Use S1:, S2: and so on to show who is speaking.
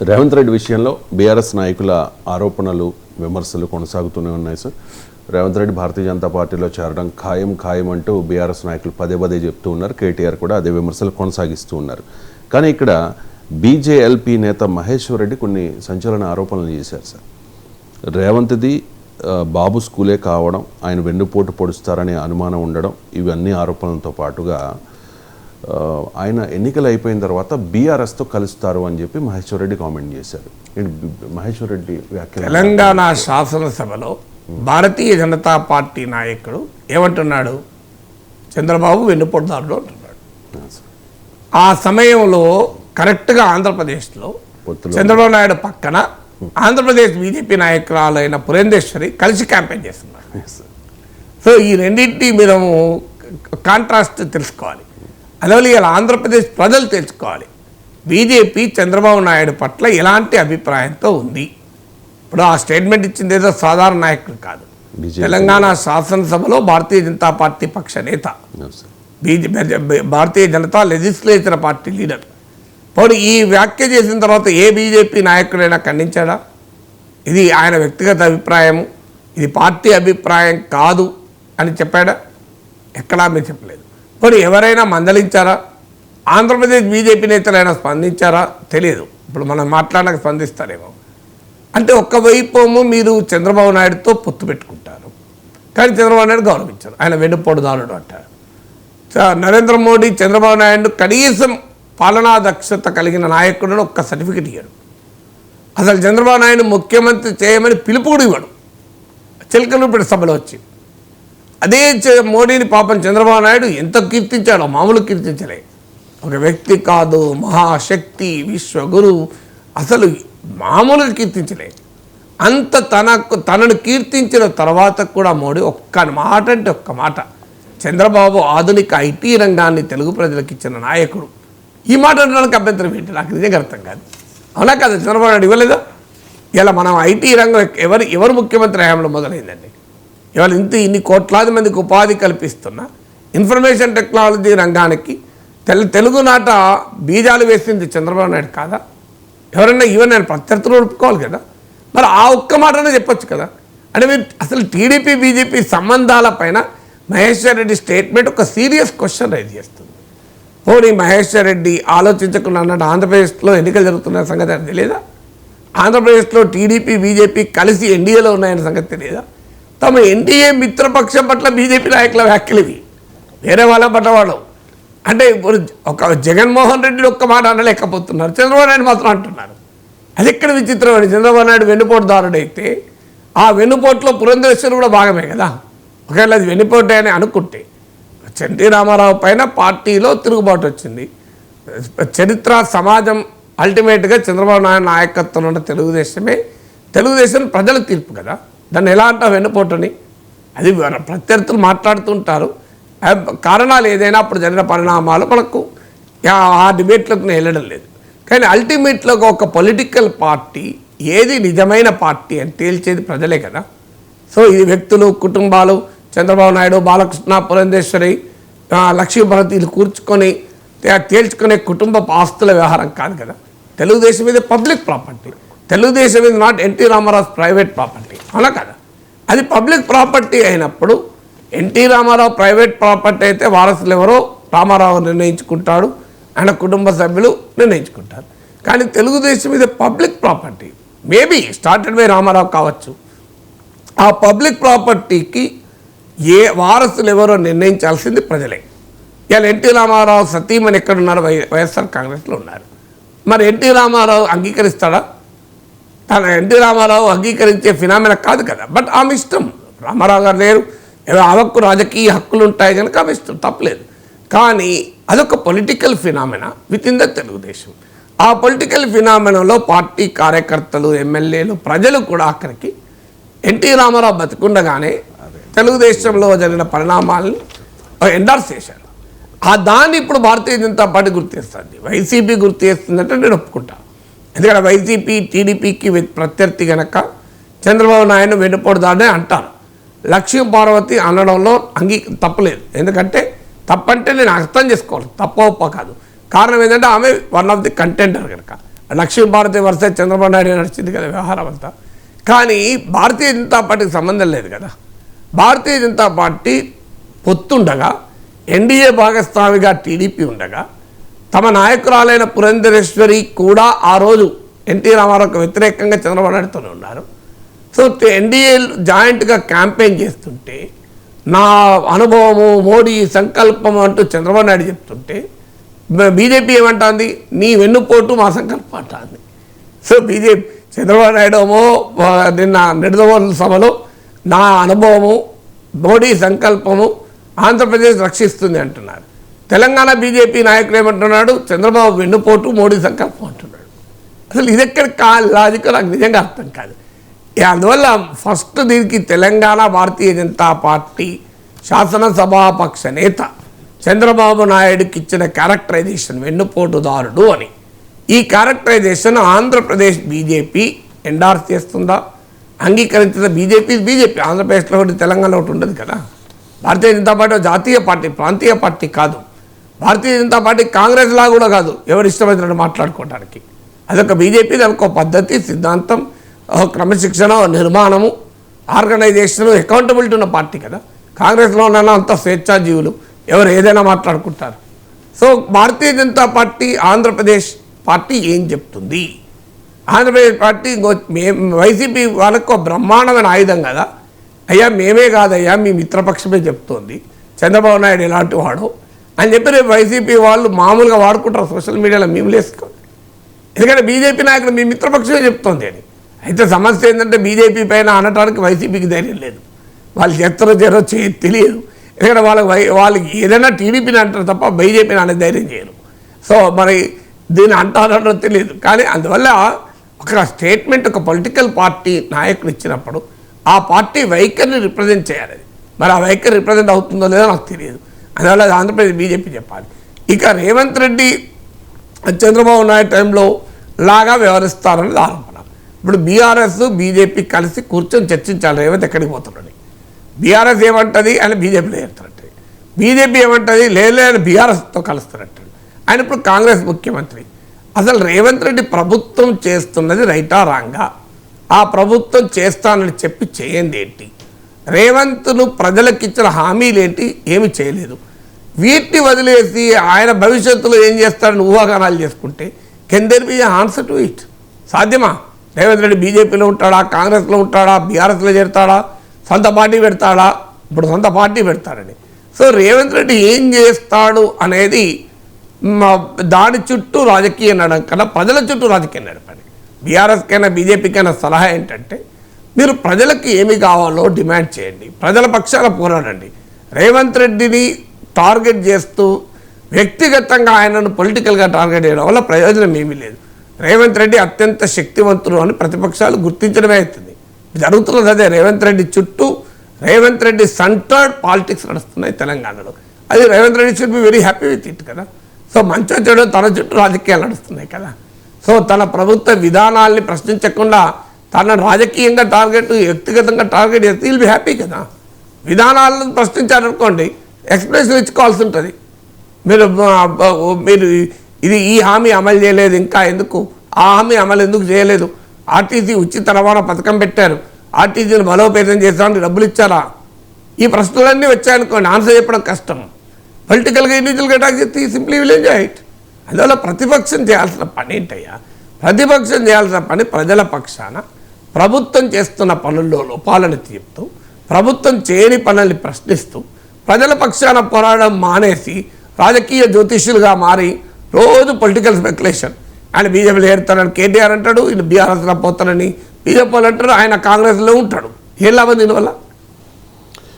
S1: రేవంత్ రెడ్డి విషయంలో బీఆర్ఎస్ నాయకుల ఆరోపణలు విమర్శలు కొనసాగుతూనే ఉన్నాయి సార్. రేవంత్ రెడ్డి భారతీయ జనతా పార్టీలో చేరడం ఖాయం ఖాయం అంటూ బీఆర్ఎస్ నాయకులు పదే పదే చెప్తూ ఉన్నారు. కేటీఆర్ కూడా అదే విమర్శలు కొనసాగిస్తూ ఉన్నారు. కానీ ఇక్కడ బీజేఎల్పీ నేత మహేశ్వర్ రెడ్డి కొన్ని సంచలన ఆరోపణలు చేశారు సార్. రేవంత్ది బాబు స్కూలే కావడం ఆయన వెన్నుపోటు పొడుస్తారనే అనుమానం ఉండడం ఇవన్నీ ఆరోపణలతో పాటుగా ఆయన ఎన్నికలు అయిపోయిన తర్వాత బీఆర్ఎస్తో కలుస్తారు అని చెప్పి మహేశ్వర్ రెడ్డి కామెంట్ చేశారు. మహేశ్వర్ రెడ్డి వ్యాఖ్యలు?
S2: తెలంగాణ శాసనసభలో భారతీయ జనతా పార్టీ నాయకుడు ఏమంటున్నాడు? చంద్రబాబు వెన్నుపొడదారుడు అంటున్నాడు.
S1: ఆ,
S2: సమయంలో కరెక్ట్గా ఆంధ్రప్రదేశ్లో చంద్రబాబు నాయుడు పక్కన ఆంధ్రప్రదేశ్ బీజేపీ నాయకురాలైన పురేందేశ్వరి కలిసి క్యాంపెయిన్ చేస్తున్నారు. సో ఈ రెండింటి మనము కాంట్రాస్ట్ తెలుసుకోవాలి. అందువల్ల ఇలా ఆంధ్రప్రదేశ్ ప్రజలు తెలుసుకోవాలి. బీజేపీ చంద్రబాబు నాయుడు పట్ల ఎలాంటి అభిప్రాయంతో ఉంది? ఇప్పుడు ఆ స్టేట్మెంట్ ఇచ్చింది ఏదో సాధారణ నాయకులు కాదు. తెలంగాణ శాసనసభలో భారతీయ జనతా పార్టీ పక్ష నేత. బీజే Bharatiya Janata legislature party leader. పోనీ ఈ వ్యాఖ్య చేసిన తర్వాత ఏ బీజేపీ నాయకుడైనా ఖండించాడా? ఇది ఆయన వ్యక్తిగత అభిప్రాయము. ఇది పార్టీ అభిప్రాయం కాదు అని చెప్పాడా? ఎక్కడా మీరు చెప్పలేదు. పోనీ ఎవరైనా మందలించారా? ఆంధ్రప్రదేశ్ బీజేపీ నేతలైనా స్పందించారా? తెలియదు ఇప్పుడు మనం మాట్లాడక స్పందిస్తారేమో. అంటే ఒక్కవైపు ఏమో మీరు చంద్రబాబు నాయుడుతో పొత్తు పెట్టుకుంటారు. కానీ చంద్రబాబు నాయుడు గౌరవించారు. ఆయన వెన్నుపోటుదారుడు అంటారు. నరేంద్ర మోడీ చంద్రబాబు నాయుడు కనీసం పాలనా దక్షత కలిగిన నాయకుడు ఒక్క సర్టిఫికెట్ ఇవ్వడు అసలు చంద్రబాబు నాయుడు ముఖ్యమంత్రి చేయమని పిలుపు కూడా ఇవ్వడు. చిలకలూపిడి సభలో వచ్చి. అదే చ- మోడీని పాపం చంద్రబాబు నాయుడు ఎంత కీర్తించాడో మామూలు కీర్తించలే. ఒక వ్యక్తి కాదు మహాశక్తి విశ్వగురు అసలు మామూలుగా కీర్తించలే. అంత తనకు తనను కీర్తించిన తర్వాత కూడా మోడీ ఒక్క మాట అంటే ఒక్క మాట. చంద్రబాబు ఆధునిక ఐటీ రంగాన్ని తెలుగు ప్రజలకు ఇచ్చిన నాయకుడు. ఈ మాట అనడానికి అభ్యంతరం ఏంటి? నాకు నిజంగా అర్థం కాదు. అవునా కదా? చంద్రబాబు నాయుడు ఇవ్వలేదా? ఇలా మనం ఐటీ రంగం ఎవరు ఎవరు ముఖ్యమంత్రి హయాంలో మొదలైందండి? ఇవాళ ఇంత ఇన్ని కోట్లాది మందికి ఉపాధి కల్పిస్తున్న ఇన్ఫర్మేషన్ టెక్నాలజీ రంగానికి తెలు తెలుగునాట బీజాలు వేసింది చంద్రబాబు నాయుడు కాదా? ఎవరైనా ఈవెన్ నేను ప్రత్యర్థులు ఒప్పుకోవాలి కదా? మరి ఆ ఒక్క మాటనే చెప్పొచ్చు కదా? అంటే మీరు అసలు టీడీపీ బీజేపీ సంబంధాలపైన మహేశ్వర్ రెడ్డి స్టేట్మెంట్ ఒక సీరియస్ క్వశ్చన్ రైజ్ చేస్తుంది. పోనీ మహేశ్వర్ రెడ్డి ఆలోచించకుండా అన్నట్టు ఆంధ్రప్రదేశ్లో ఎన్నికలు జరుగుతున్న సంగతి తెలియదా ఆంధ్రప్రదేశ్లో టీడీపీ బీజేపీ కలిసి ఎన్డీఏలో ఉన్నాయన్న సంగతి తెలియదా తమ ఎన్డీఏ మిత్రపక్షం పట్ల బీజేపీ నాయకుల వ్యాఖ్యలు ఇవి. వేరే వాళ్ళ పట్ల వాళ్ళు. అంటే ఇప్పుడు ఒక జగన్మోహన్ రెడ్డి ఒక్క మాట అనలేకపోతున్నారు. చంద్రబాబు నాయుడు మాత్రం అంటున్నారు. అది ఎక్కడ విచిత్రమైన చంద్రబాబు నాయుడు వెన్నుపోటుదారుడైతే ఆ వెన్నుపోట్లో పురంధరేశ్వరు కూడా భాగమే కదా. ఒకవేళ అది వెన్నుపోటే అని అనుకుంటే చంటి రామారావు పైన పార్టీలో తిరుగుబాటు వచ్చింది. చరిత్ర సమాజం అల్టిమేట్గా చంద్రబాబు నాయుడు నాయకత్వంలో ఉన్న తెలుగుదేశమే. తెలుగుదేశం ప్రజల తీర్పు కదా. దాన్ని ఎలా అంటాం వెన్నుపోటుని? అది ప్రత్యర్థులు మాట్లాడుతుంటారు. కారణాలు ఏదైనా అప్పుడు జరిగిన పరిణామాలు మనకు ఆ- డిబేట్లకు నేను వెళ్ళడం లేదు. కానీ అల్టిమేట్లో ఒక పొలిటికల్ పార్టీ ఏది నిజమైన పార్టీ అని తేల్చేది ప్రజలే కదా. సో ఇది వ్యక్తులు కుటుంబాలు చంద్రబాబు నాయుడు బాలకృష్ణ పురంధేశ్వరి ఆ, ఇది కూర్చుకొని తేల్చుకునే కుటుంబ ఆస్తుల వ్యవహారం కాదు కదా. తెలుగుదేశం మీద పబ్లిక్ ప్రాపర్టీ. తెలుగుదేశం మీద not NT Rama Rao private property. అవునా కదా. అది పబ్లిక్ ప్రాపర్టీ అయినప్పుడు ఎన్టీ రామారావు ప్రైవేట్ ప్రాపర్టీ అయితే వారసులు ఎవరో రామారావు నిర్ణయించుకుంటాడు ఆయన కుటుంబ సభ్యులు నిర్ణయించుకుంటారు. కానీ తెలుగుదేశం ఇది public property. Maybe started by Rama Rao కావచ్చు. ఆ పబ్లిక్ ప్రాపర్టీకి ఏ వారసులు ఎవరో నిర్ణయించాల్సింది ప్రజలే. ఇవాళ ఎన్టీ రామారావు సతీమని ఎక్కడున్నారు? వై వైఎస్ఆర్ కాంగ్రెస్లో ఉన్నారు. మరి ఎన్టీ రామారావు అంగీకరిస్తాడా? తన ఎన్టీ రామారావు అంగీకరించే ఫినామిన కాదు కదా. బట్ ఆమె ఇష్టం. రామారావు గారు లేరు. ఏదో ఆమెకు రాజకీయ హక్కులు ఉంటాయి కనుక ఆమె ఇష్టం. తప్పలేదు. కానీ అదొక political phenomena with in the Telugu Desam. ఆ పొలిటికల్ ఫినామినాలో పార్టీ కార్యకర్తలు ఎమ్మెల్యేలు ప్రజలు కూడా అక్కడికి ఎన్టీ రామారావు బతికుండగానే తెలుగుదేశంలో జరిగిన పరిణామాలను ఎండార్స్ చేశారు. ఆ దాన్ని ఇప్పుడు భారతీయ జనతా పార్టీ గుర్తిస్తుంది. వైసీపీ గుర్తు చేస్తుందంటే నేను ఒప్పుకుంటాను ఎందుకంటే వైసీపీ టీడీపీకి ప్రత్యర్థి కనుక చంద్రబాబు నాయుడు వెన్నుపోడుదాడని అంటారు. లక్ష్మీ పార్వతి అనడంలో అంగీ తప్పలేదు. ఎందుకంటే తప్పంటే నేను అర్థం చేసుకోవాలి. తప్ప ఒప్ప కాదు. కారణం ఏంటంటే ఆమె వన్ ఆఫ్ ది కంటెంటర్ కనుక లక్ష్మీ భారతి వరుస చంద్రబాబు నాయుడు నడిచింది కదా వ్యవహారం అంతా. కానీ భారతీయ జనతా పార్టీకి సంబంధం లేదు కదా. భారతీయ జనతా పార్టీ పొత్తుండగా ఎన్డీఏ భాగస్వామిగా టీడీపీ ఉండగా తమ నాయకురాలైన పురంధరేశ్వరి కూడా ఆ రోజు ఎన్టీ రామారావుకు వ్యతిరేకంగా చంద్రబాబు నాయుడుతోనే ఉన్నారు. సో ఎన్డీఏ జాయింట్గా క్యాంపెయిన్ చేస్తుంటే నా అనుభవము మోడీ సంకల్పం అంటూ చంద్రబాబు నాయుడు చెప్తుంటే బీజేపీ ఏమంటుంది? నీ వెన్నుపోటు మా సంకల్పం అంటుంది. సో బీజేపీ చంద్రబాబు నాయుడు ఏమో నిన్న నిడదవోలు సభలో నా అనుభవము మోడీ సంకల్పము ఆంధ్రప్రదేశ్ రక్షిస్తుంది అంటున్నారు. తెలంగాణ బీజేపీ నాయకుడు ఏమంటున్నాడు? చంద్రబాబు వెన్నుపోటు మోడీ సంకల్పం అంటున్నాడు. అసలు ఇది ఎక్కడ కా లాజిక్? నాకు నిజంగా అర్థం కాదు. అందువల్ల ఫస్ట్ దీనికి తెలంగాణ భారతీయ జనతా పార్టీ శాసనసభాపక్ష నేత చంద్రబాబు నాయుడుకి ఇచ్చిన క్యారెక్టరైజేషన్ వెన్నుపోటుదారుడు అని. ఈ క్యారెక్టరైజేషన్ ఆంధ్రప్రదేశ్ బీజేపీ ఎండార్స్ చేస్తుందా? అంగీకరించిన బీజేపీ బీజేపీ. ఆంధ్రప్రదేశ్లో ఒకటి తెలంగాణ ఒకటి ఉండదు కదా. భారతీయ జనతా పార్టీ జాతీయ పార్టీ ప్రాంతీయ పార్టీ కాదు. భారతీయ జనతా పార్టీ కాంగ్రెస్ లా కూడా కాదు. ఎవరు ఇష్టమైనట్టు మాట్లాడుకోవడానికి. అదొక బీజేపీ దానికి ఒక పద్ధతి సిద్ధాంతం క్రమశిక్షణ నిర్మాణము ఆర్గనైజేషన్ అకౌంటబిలిటీ ఉన్న పార్టీ కదా. కాంగ్రెస్లో ఉన్న అంత స్వేచ్ఛాజీవులు ఎవరు ఏదైనా మాట్లాడుకుంటారు. So Bharatiya Janata Party Andhra Pradesh party ఏం చెప్తుంది? ఆంధ్రప్రదేశ్ పార్టీ మే- వైసీపీ వాళ్ళకు ఒక బ్రహ్మాండమైన ఆయుధం కదా. అయ్యా మేమే కాదయ్యా మీ మిత్రపక్షమే చెప్తోంది. చంద్రబాబు నాయుడు ఎలాంటి వాడో అని చెప్పి రేపు వైసీపీ వాళ్ళు మామూలుగా వాడుకుంటారు సోషల్ మీడియాలో మేము వేసుకోండి ఎందుకంటే బీజేపీ నాయకులు మీ మిత్రపక్షమే చెప్తోంది అని అయితే సమస్య ఏంటంటే బీజేపీ పైన అనటానికి వైసీపీకి ధైర్యం లేదు. వాళ్ళు చేస్తారో చేరో తెలియదు. ఎందుకంటే వాళ్ళకి వై వాళ్ళకి ఏదైనా టీడీపీని అంటారు తప్ప బీజేపీని అనే ధైర్యం చేయరు. సో మరి దీన్ని అంటారో తెలియదు. కానీ అందువల్ల ఒక స్టేట్మెంట్ ఒక పొలిటికల్ పార్టీ నాయకుడు ఇచ్చినప్పుడు ఆ పార్టీ వైఖరిని రిప్రజెంట్ చేయాలి. మరి ఆ వైఖరి రిప్రజెంట్ అవుతుందో లేదో నాకు తెలియదు. అందువల్ల అది ఆంధ్రప్రదేశ్ బీజేపీ చెప్పాలి. ఇక రేవంత్ రెడ్డి చంద్రబాబు నాయుడు టైంలో లాగా వ్యవహరిస్తారని ఆరోపణ. ఇప్పుడు బీఆర్ఎస్ బీజేపీ కలిసి కూర్చొని చర్చించాలి. రేవంత్ ఎక్కడికి పోతున్నాడని బీఆర్ఎస్ ఏమంటుంది ఆయన బీజేపీలో చేరుతారంటే బీజేపీ ఏమంటుంది? లేదు అని బీఆర్ఎస్తో కలుస్తారంటాడు ఆయన ఇప్పుడు కాంగ్రెస్ ముఖ్యమంత్రి. అసలు రేవంత్ రెడ్డి ప్రభుత్వం చేస్తున్నది రైటా రాంగా? ఆ ప్రభుత్వం చేస్తానని చెప్పి చేయండి ఏంటి? రేవంత్ను ప్రజలకిచ్చిన హామీలేంటి? ఏమి చేయలేదు. వీటిని వదిలేసి ఆయన భవిష్యత్తులో ఏం చేస్తాడని ఊహాగానాలు చేసుకుంటే can there be answer to it? సాధ్యమా? రేవంత్ రెడ్డి బీజేపీలో ఉంటాడా? కాంగ్రెస్లో ఉంటాడా? బీఆర్ఎస్లో చేరుతాడా? సొంత పార్టీ పెడతాడా? ఇప్పుడు సొంత పార్టీ పెడతాడని సో రేవంత్ రెడ్డి ఏం చేస్తాడు అనేది దాని చుట్టూ రాజకీయం నడడం కన్నా ప్రజల చుట్టూ రాజకీయం నడపండి బీఆర్ఎస్కైనా బీజేపీకైనా సలహా ఏంటంటే మీరు ప్రజలకు ఏమి కావాలో డిమాండ్ చేయండి. ప్రజల పక్షాన పోరాడండి. రేవంత్ రెడ్డిని టార్గెట్ చేస్తూ వ్యక్తిగతంగా ఆయనను పొలిటికల్గా టార్గెట్ చేయడం వల్ల ప్రయోజనం ఏమీ లేదు. రేవంత్ రెడ్డి అత్యంత శక్తివంతుడు అని ప్రతిపక్షాలు గుర్తించడమే అవుతుంది. జరుగుతున్నది అదే రేవంత్ రెడ్డి చుట్టూ రేవంత్ రెడ్డి సెంటర్డ్ పాలిటిక్స్ నడుస్తున్నాయి తెలంగాణలో. అది Revanth Reddy should be very happy with it కదా. సో మంచి చెడు తన చుట్టూ రాజకీయాలు నడుస్తున్నాయి కదా. సో తన ప్రభుత్వ విధానాల్ని ప్రశ్నించకుండా తన రాజకీయంగా టార్గెట్ వ్యక్తిగతంగా టార్గెట్ చేస్తే వీళ్ళు హ్యాపీ కదా. విధానాలను ప్రశ్నించారనుకోండి ఎక్స్ప్రెషన్ ఇచ్చుకోవాల్సి ఉంటుంది. మీరు మీరు ఇది ఈ హామీ అమలు చేయలేదు ఇంకా ఎందుకు? ఆ హామీ అమలు ఎందుకు చేయలేదు? ఆర్టీసీ ఉచిత రవాణా పథకం పెట్టారు. ఆర్టీసీని బలోపేతం చేసామని డబ్బులు ఇచ్చారా? ఈ ప్రశ్నలన్నీ వచ్చాయనుకోండి ఆన్సర్ చెప్పడం కష్టం. పొలిటికల్గా ఇండివిజువల్గా అటాక్ చేస్తే సింప్లీ విల్ ఎంజాయ్ ఇట్ అందువల్ల ప్రతిపక్షం చేయాల్సిన పని ఏంటయ్యా? ప్రతిపక్షం చేయాల్సిన పని ప్రజల పక్షాన. ప్రభుత్వం చేస్తున్న పనుల్లో లోపాలను చెప్తూ ప్రభుత్వం చేయని పనుల్ని ప్రశ్నిస్తూ ప్రజల పక్షాన పోరాడడం మానేసి రాజకీయ జ్యోతిష్యులుగా మారి రోజు పొలిటికల్ స్పెక్యులేషన్ ఆయన బీజేపీలో ఏరుతానని కేటీఆర్ అంటాడు ఈయన బీఆర్ఎస్లో పోతానని బీజేపీ వాళ్ళు అంటారు ఆయన కాంగ్రెస్లో ఉంటాడు. ఏం లాభం దీనివల్ల?